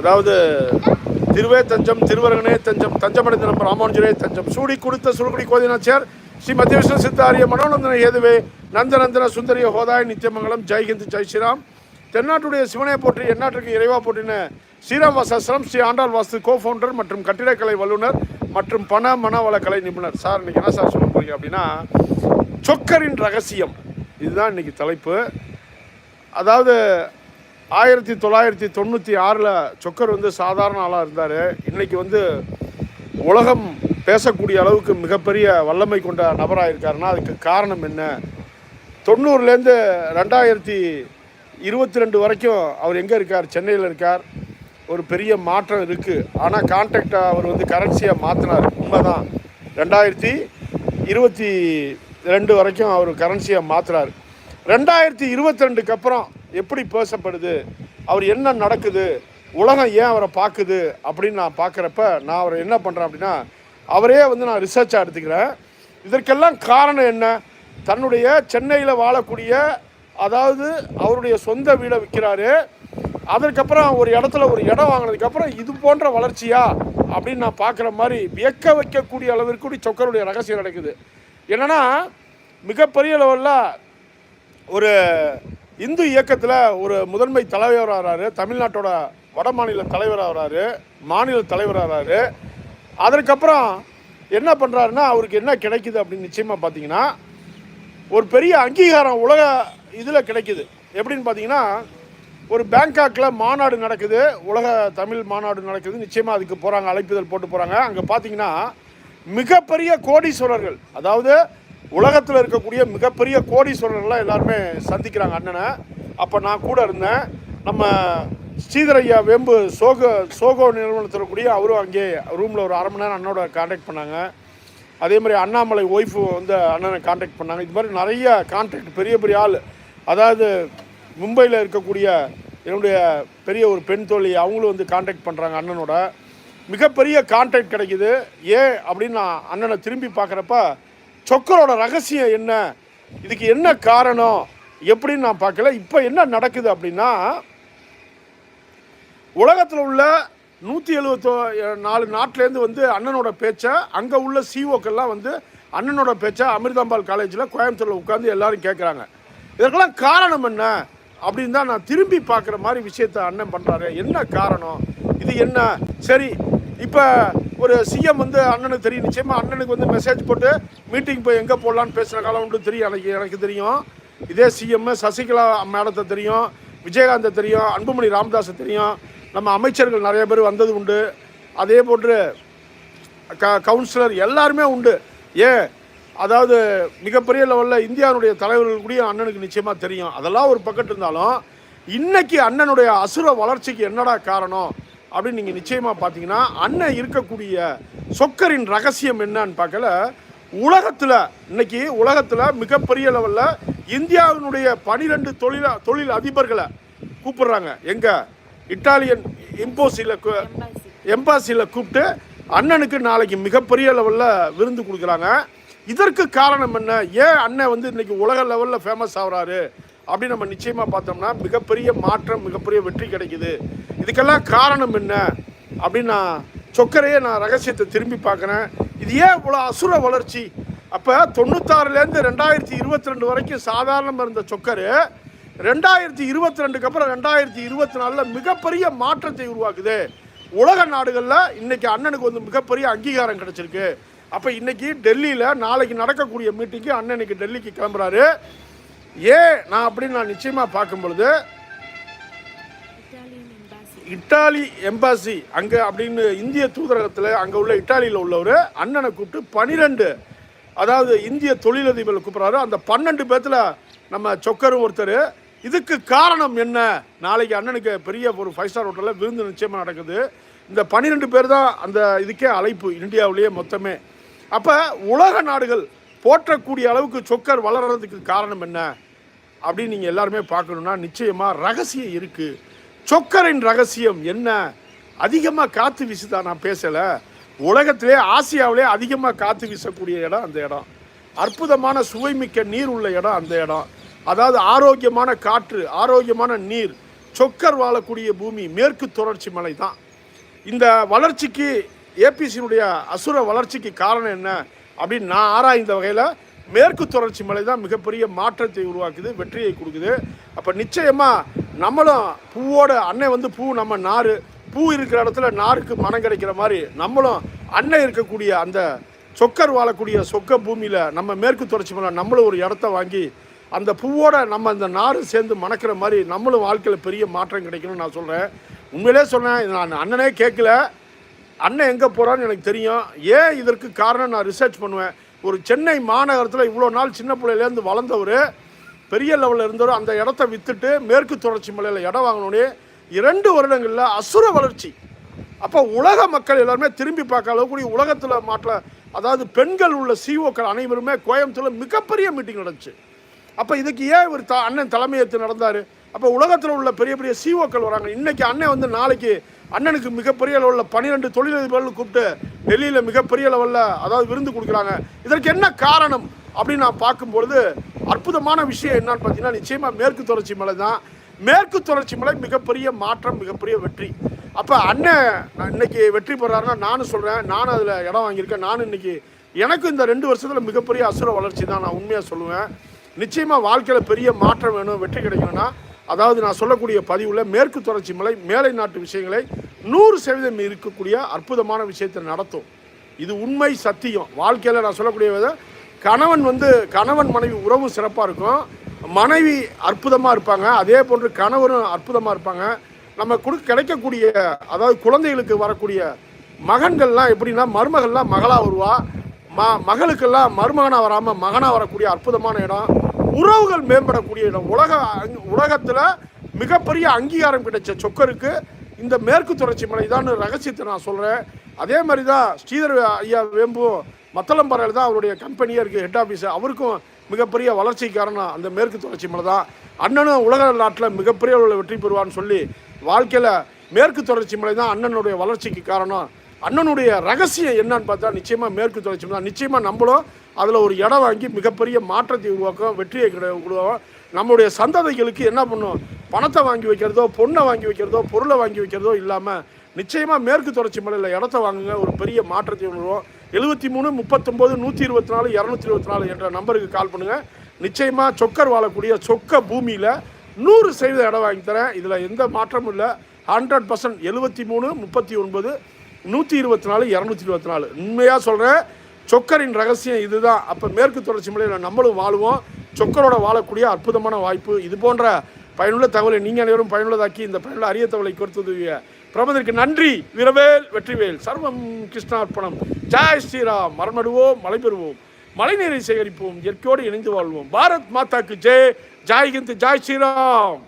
அதாவது திருவே தஞ்சம் திருவரங்கனே தஞ்சம் தஞ்சமடைந்த நம்ம ராமானுஜரே தஞ்சம். சூடி கொடுத்த சுருக்குடி கோதினாச்சியார் ஸ்ரீ மத்திய விஷ்ணு சித்தாரிய மனோநந்தன ஏதுவே நந்தநந்தன சுந்தரிய ஹோதாய் நித்தியமங்கலம் ஜெய்ஹிந்த் ஜெய் ஸ்ரீராம். தென்னாட்டுடைய சிவனை போற்றி எந்நாட்டுக்கு இறைவா போற்றின ஸ்ரீராம் வாசாசிரம் ஸ்ரீ ஆண்டாள் வாஸ்து கோ ஃபவுண்டர் மற்றும் கட்டிடக்கலை வல்லுநர் மற்றும் பண மனவள கலை நிபுணர். சார் இன்னைக்கு என்ன சார் சொல்ல போறீங்க அப்படின்னா சொக்கரின் ரகசியம். இதுதான் இன்றைக்கி தலைப்பு. அதாவது ஆயிரத்தி தொள்ளாயிரத்தி தொண்ணூற்றி ஆறில் சொக்கர் வந்து சாதாரண ஆளாக இருந்தார். இன்றைக்கி வந்து உலகம் பேசக்கூடிய அளவுக்கு மிகப்பெரிய வல்லமை கொண்ட நபராக இருக்காருன்னா அதுக்கு காரணம் என்ன? தொண்ணூறுலேருந்து ரெண்டாயிரத்தி இருபத்தி ரெண்டு வரைக்கும் அவர் எங்கே இருக்கார்? சென்னையில் இருக்கார். ஒரு பெரிய மாற்றம் இருக்குது ஆனால் கான்ட்ராக்டை அவர் வந்து கரன்சியாக மாற்றினார் உண்மைதான். ரெண்டாயிரத்தி இருபத்தி ரெண்டு வரைக்கும் அவர் கரன்சியாக மாற்றுறார் ரெண்டாயிரத்தி இருபத்தி ரெண்டுக்கு அப்புறம் எப்படி பேசப்படுது அவர் என்ன நடக்குது உலகம் ஏன் அவரை பார்க்குது அப்படின்னு நான் பார்க்குறப்ப நான் அவரை என்ன பண்ணுறேன் அப்படின்னா அவரே வந்து நான் ரிசர்ச்சாக எடுத்துக்கிறேன். இதற்கெல்லாம் காரணம் என்ன? தன்னுடைய சென்னையில் வாழக்கூடிய அதாவது அவருடைய சொந்த வீடை விற்கிறாரு. அதற்கப்புறம் ஒரு இடத்துல ஒரு இடம் வாங்கினதுக்கப்புறம் இது போன்ற வளர்ச்சியா அப்படின்னு நான் பார்க்குற மாதிரி வியக்க வைக்கக்கூடிய அளவிற்கு சொக்கருடைய ரகசியம் நடக்குது. என்னென்னா மிகப்பெரிய லெவலில் ஒரு இந்து இயக்கத்தில் ஒரு முதன்மை தலைவராக தமிழ்நாட்டோட வட மாநில தலைவராக மாநில தலைவராக வராரு அதற்கப்புறம் என்ன பண்ணுறாருன்னா அவருக்கு என்ன கிடைக்குது அப்படின்னு நிச்சயமாக பார்த்தீங்கன்னா ஒரு பெரிய அங்கீகாரம் உலக இதில் கிடைக்குது. எப்படின்னு பார்த்தீங்கன்னா ஒரு பேங்காக்கில் மாநாடு நடக்குது உலக தமிழ் மாநாடு நடக்குது நிச்சயமாக அதுக்கு போகிறாங்க அழைப்புதல் போட்டு போகிறாங்க அங்கே பார்த்தீங்கன்னா மிகப்பெரிய கோடீஸ்வரர்கள் அதாவது உலகத்தில் இருக்கக்கூடிய மிகப்பெரிய கோடீஸ்வரர்கள்லாம் எல்லாருமே சந்திக்கிறாங்க அண்ணனை. அப்போ நான் கூட இருந்தேன். நம்ம ஸ்ரீதரையா வேம்பு சோகோ சோகோ நிறுவனத்தில் கூடிய அவரும் அங்கே ரூமில் ஒரு அரை மணி நேரம் அண்ணனோட காண்டாக்ட் பண்ணாங்க. அதே மாதிரி அண்ணாமலை ஒய்ஃபு வந்து அண்ணனை காண்டாக்ட் பண்ணாங்க. இது மாதிரி நிறைய கான்டாக்ட் பெரிய பெரிய ஆள். அதாவது மும்பையில் இருக்கக்கூடிய என்னுடைய பெரிய ஒரு பெண் தோழி அவங்களும் வந்து காண்டாக்ட் பண்ணுறாங்க அண்ணனோட. மிகப்பெரிய கான்டாக்ட் கிடைக்குது. ஏன் அப்படின்னு நான் அண்ணனை திரும்பி பார்க்குறப்ப சொக்கரோட ரகசியம் என்ன? இதுக்கு என்ன காரணம்? எப்படின்னு நான் பார்க்கல. இப்போ என்ன நடக்குது அப்படின்னா உலகத்தில் உள்ள நூற்றி எழுபத்தோ நாலு நாட்டிலேருந்து வந்து அண்ணனோட பேச்சை அங்கே உள்ள சிஓக்கெல்லாம் வந்து அண்ணனோட பேச்சை அமிர்தாம்பால் காலேஜில் கோயம்புத்தூரில் உட்காந்து எல்லாரும் கேட்குறாங்க இதற்கெல்லாம் காரணம் என்ன? அப்படின்னு தான் நான் திரும்பி பார்க்குற மாதிரி விஷயத்த அண்ணன் பண்ணுறாரு என்ன காரணம்? இது என்ன? சரி இப்போ ஒரு சிஎம் வந்து அண்ணனுக்கு தெரியும். நிச்சயமாக அண்ணனுக்கு வந்து மெசேஜ் போட்டு மீட்டிங் போய் எங்கே போடலான்னு பேசுகிற காலம் உண்டு தெரியும். எனக்கு எனக்கு தெரியும். இதே சிஎம் சசிகலா மேடத்தை தெரியும் விஜயகாந்தை தெரியும் அன்புமணி ராமதாஸை தெரியும். நம்ம அமைச்சர்கள் நிறைய பேர் வந்தது உண்டு. அதே போன்று க கவுன்சிலர் எல்லாருமே உண்டு. ஏன் அதாவது மிகப்பெரிய லெவலில் இந்தியாவுடைய தலைவர்கள் கூடயும் அண்ணனுக்கு நிச்சயமாக தெரியும். அதெல்லாம் ஒரு பக்கத்து இருந்தாலும் இன்னைக்கு அண்ணனுடைய அசுர வளர்ச்சிக்கு என்னடா காரணம்? அப்படின்னு நீங்கள் நிச்சயமாக பார்த்தீங்கன்னா அண்ணன் இருக்கக்கூடிய சொக்கரின் ரகசியம் என்னன்னு பார்க்கல. உலகத்தில் இன்னைக்கு உலகத்தில் மிகப்பெரிய லெவலில் இந்தியாவினுடைய பனிரெண்டு தொழில தொழில் அதிபர்களை கூப்பிடுறாங்க. எங்கே? இட்டாலியன் இம்போசியில் எம்பாசியில் கூப்பிட்டு அண்ணனுக்கு நாளைக்கு மிகப்பெரிய லெவலில் விருந்து கொடுக்குறாங்க. இதற்கு காரணம் என்ன? ஏன் அண்ணன் வந்து இன்றைக்கி உலக லெவலில் ஃபேமஸ் ஆகுறாரு? அப்படின்னு நம்ம நிச்சயமாக பார்த்தோம்னா மிகப்பெரிய மாற்றம் மிகப்பெரிய வெற்றி கிடைக்குது. இதுக்கெல்லாம் காரணம் என்ன அப்படின்னு நான் சொக்கரையே நான் ரகசியத்தை திரும்பி பார்க்குறேன். இது ஏன் இவ்வளோ அசுர வளர்ச்சி? அப்போ தொண்ணூத்தாறுலேருந்து ரெண்டாயிரத்தி இருபத்தி ரெண்டு வரைக்கும் சாதாரணமாக இருந்த சொக்கரு ரெண்டாயிரத்தி இருபத்தி ரெண்டுக்கு அப்புறம் ரெண்டாயிரத்தி இருபத்தி நாலில் மிகப்பெரிய மாற்றத்தை உருவாக்குது. உலக நாடுகளில் இன்றைக்கி அண்ணனுக்கு வந்து மிகப்பெரிய அங்கீகாரம் கிடச்சிருக்கு. அப்போ இன்றைக்கி டெல்லியில் நாளைக்கு நடக்கக்கூடிய மீட்டிங்கு அண்ணனுக்கு டெல்லிக்கு கிளம்புறாரு. ஏன் நான் அப்படின்னு நான் நிச்சயமாக பார்க்கும் பொழுது இட்டாலி எம்பாசி அங்கே அப்படின்னு இந்திய தூதரகத்தில் அங்கே உள்ள இட்டாலியில் உள்ளவர் அண்ணனை கூப்பிட்டு பனிரெண்டு அதாவது இந்திய தொழிலதிபர்களை கூப்பிட்றாரு. அந்த பன்னெண்டு பேர்த்தில் நம்ம சொக்கரும் ஒருத்தர். இதுக்கு காரணம் என்ன? நாளைக்கு அண்ணனுக்கு பெரிய ஒரு ஃபைவ் ஸ்டார் ஹோட்டலில் விருந்து நிச்சயமாக நடக்குது. இந்த பன்னிரெண்டு பேர் தான் அந்த இதுக்கே அழைப்பு இந்தியாவிலேயே மொத்தமே. அப்போ உலக நாடுகள் போற்றக்கூடிய அளவுக்கு சொக்கர் வளர்கிறதுக்கு காரணம் என்ன? அப்படின்னு நீங்கள் எல்லாருமே பார்க்கணுன்னா நிச்சயமாக ரகசியம் இருக்குது சொக்கரின் ரகசியம் என்ன? அதிகமாக காற்று வீசுதா? நான் பேசலை. உலகத்திலே ஆசியாவிலே அதிகமாக காற்று வீசக்கூடிய இடம் அந்த இடம். அற்புதமான சுவைமிக்க நீர் உள்ள இடம் அந்த இடம். அதாவது ஆரோக்கியமான காற்று ஆரோக்கியமான நீர் சொக்கர் வாழக்கூடிய பூமி மேற்கு தொடர்ச்சி மலை தான். இந்த வளர்ச்சிக்கு ஏபிசியினுடைய அசுர வளர்ச்சிக்கு காரணம் என்ன? அப்படின்னு நான் ஆராய்ந்த வகையில் மேற்கு தொடர்ச்சி மலை தான் மிகப்பெரிய மாற்றத்தை உருவாக்குது வெற்றியை கொடுக்குது. அப்போ நிச்சயமாக நம்மளும் பூவோட அன்னை வந்து பூ நம்ம நார் பூ இருக்கிற இடத்துல நாருக்கு மனம் கிடைக்கிற மாதிரி நம்மளும் அன்னை இருக்கக்கூடிய அந்த சொக்கர் வாழக்கூடிய சொக்க பூமியில் நம்ம மேற்கு தொடர்ச்சி மலை நம்மளும் ஒரு இடத்த வாங்கி அந்த பூவோட நம்ம அந்த நாரும் சேர்ந்து மணக்கிற மாதிரி நம்மளும் வாழ்க்கையில் பெரிய மாற்றம் கிடைக்கணும்னு நான் சொல்கிறேன் உண்மையிலே சொன்னேன் நான் அண்ணனே கேட்கல. அண்ணன் எங்கே போகிறான்னு எனக்கு தெரியும். ஏன் இதற்கு காரணம் நான் ரிசர்ச் பண்ணுவேன். ஒரு சென்னை மாநகரத்தில் இவ்வளோ நாள் சின்ன பிள்ளையிலேருந்து வளர்ந்தவர். பெரிய லெவலில் இருந்தவர் அந்த இடத்த விற்றுட்டு மேற்கு தொடர்ச்சி மலையில் இடம் வாங்கினோடனே இரண்டு வருடங்களில் அசுர வளர்ச்சி. அப்போ உலக மக்கள் எல்லாருமே திரும்பி பார்க்க அளவுக்கு உலகத்தில் மாற்ற அதாவது பெண்கள் உள்ள சிஓக்கள் அனைவருமே கோயம்புத்தூரில் மிகப்பெரிய மீட்டிங் நடந்துச்சு. அப்போ இதுக்கு ஏன் இவர் த அண்ணன் தலைமையேற்று நடந்தார்? அப்போ உலகத்தில் உள்ள பெரிய பெரிய சிஓக்கள் வராங்க. இன்றைக்கி அண்ணன் வந்து நாளைக்கு அண்ணனுக்கு மிகப்பெரிய லெவலில் பன்னிரெண்டு தொழிலதிபர்கள் கூப்பிட்டு டெல்லியில் மிகப்பெரிய லெவலில் அதாவது விருந்து கொடுக்குறாங்க. இதற்கு என்ன காரணம்? அப்படின்னு நான் பார்க்கும்பொழுது அற்புதமான விஷயம் என்னன்னு பார்த்தீங்கன்னா நிச்சயமாக மேற்கு தொடர்ச்சி மலை தான். மேற்கு தொடர்ச்சி மலை மிகப்பெரிய மாற்றம் மிகப்பெரிய வெற்றி. அப்போ அண்ணன் நான் இன்னைக்கு வெற்றி பெறாருன்னா நானும் சொல்கிறேன் நானும் அதில் இடம் வாங்கியிருக்கேன். நானும் இன்னைக்கு எனக்கு இந்த ரெண்டு வருஷத்தில் மிகப்பெரிய அசுர வளர்ச்சி தான் நான் உண்மையாக சொல்லுவேன். நிச்சயமாக வாழ்க்கையில் பெரிய மாற்றம் வேணும் வெற்றி கிடைக்கணும்னா. அதாவது நான் சொல்லக்கூடிய பதிவில் மேற்கு தொடர்ச்சி மலை மேலை நாட்டு விஷயங்களை நூறு சதவீதம் இருக்கக்கூடிய அற்புதமான விஷயத்தை நடத்தும். இது உண்மை சத்தியம். வாழ்க்கையில் நான் சொல்லக்கூடிய வித கணவன் வந்து கணவன் மனைவி உறவும் சிறப்பாக இருக்கும். மனைவி அற்புதமாக இருப்பாங்க. அதே போன்று கணவரும் அற்புதமாக இருப்பாங்க. நம்ம கொடு கிடைக்கக்கூடிய அதாவது குழந்தைகளுக்கு வரக்கூடிய மகன்கள்லாம் எப்படின்னா மருமகள்லாம் மகளாக வருவா. ம மகளுக்கெல்லாம் மருமகனாக வராமல் மகனாக வரக்கூடிய அற்புதமான இடம். உறவுகள் மேம்படக்கூடிய இடம். உலக உலகத்தில் மிகப்பெரிய அங்கீகாரம் கிடைச்ச சொக்கருக்கு இந்த மேற்கு தொடர்ச்சி மலை தான் ரகசியத்தை நான் சொல்கிறேன் அதே மாதிரி தான் ஸ்ரீதர் ஐயா வேம்பு மத்தளம்பாறையில் தான் அவருடைய கம்பெனியாக இருக்குது ஹெட் ஆஃபீஸு அவருக்கும் மிகப்பெரிய வளர்ச்சி காரணம் அந்த மேற்கு தொடர்ச்சி மலை தான். அண்ணனும் உலக நாட்டில் மிகப்பெரிய அளவில் வெற்றி பெறுவான்னு சொல்லி வாழ்க்கையில் மேற்கு தொடர்ச்சி மலை தான் அண்ணனுடைய வளர்ச்சிக்கு காரணம். அண்ணனுடைய ரகசியம் என்னன்னு பார்த்தா நிச்சயமாக மேற்கு தொடர்ச்சி மலை தான். நிச்சயமாக நம்மளும் அதில் ஒரு இடம் வாங்கி மிகப்பெரிய மாற்றத்தை உருவாக்கும் வெற்றியை கிடை உருவாக்கும் நம்முடைய சந்ததிகளுக்கு என்ன பண்ணும்? பணத்தை வாங்கி வைக்கிறதோ பொண்ணை வாங்கி வைக்கிறதோ பொருளை வாங்கி வைக்கிறதோ இல்லாமல் நிச்சயமாக மேற்கு தொடர்ச்சி மலையில் இடத்த வாங்குங்க. ஒரு பெரிய மாற்றத்தை உணர்வோம் எழுபத்தி மூணு முப்பத்தொம்போது நூற்றி இருபத்தி நாலு இரநூத்தி இருபத்தி நாலு என்ற நம்பருக்கு கால் பண்ணுங்கள் நிச்சயமாக சொக்கர் வாழக்கூடிய சொக்க பூமியில் நூறு சதவீத இடம் வாங்கி தரேன். இதில் எந்த மாற்றமும் இல்லை. ஹண்ட்ரட் பர்சன்ட் எழுபத்தி மூணு முப்பத்தி ஒன்பது நூற்றி இருபத்தி நாலு இரநூத்தி இருபத்தி நாலு. உண்மையாக சொல்கிறேன் சொக்கரின் ரகசியம் இதுதான். அப்போ மேற்கு தொடர்ச்சி மலையில் நம்மளும் வாழுவோம். சொக்கரோட வாழக்கூடிய அற்புதமான வாய்ப்பு. இது போன்ற பயனுள்ள தகவலை நீங்கள் அனைவரும் பயனுள்ளதாக்கி இந்த பயனுள்ள அரிய தகவலை கொடுத்தது பிரபதற்கு நன்றி. வீரவேல் வெற்றிவேல். சர்வம் கிருஷ்ணார்ப்பணம். ஜாய் ஸ்ரீராம். மரமடுவோம் மலை பெறுவோம் மழைநீரை சேகரிப்போம். இயற்கையோடு இணைந்து வாழ்வோம். பாரத் மாதாக்கு ஜெய். Joy Hind Joy Sriram.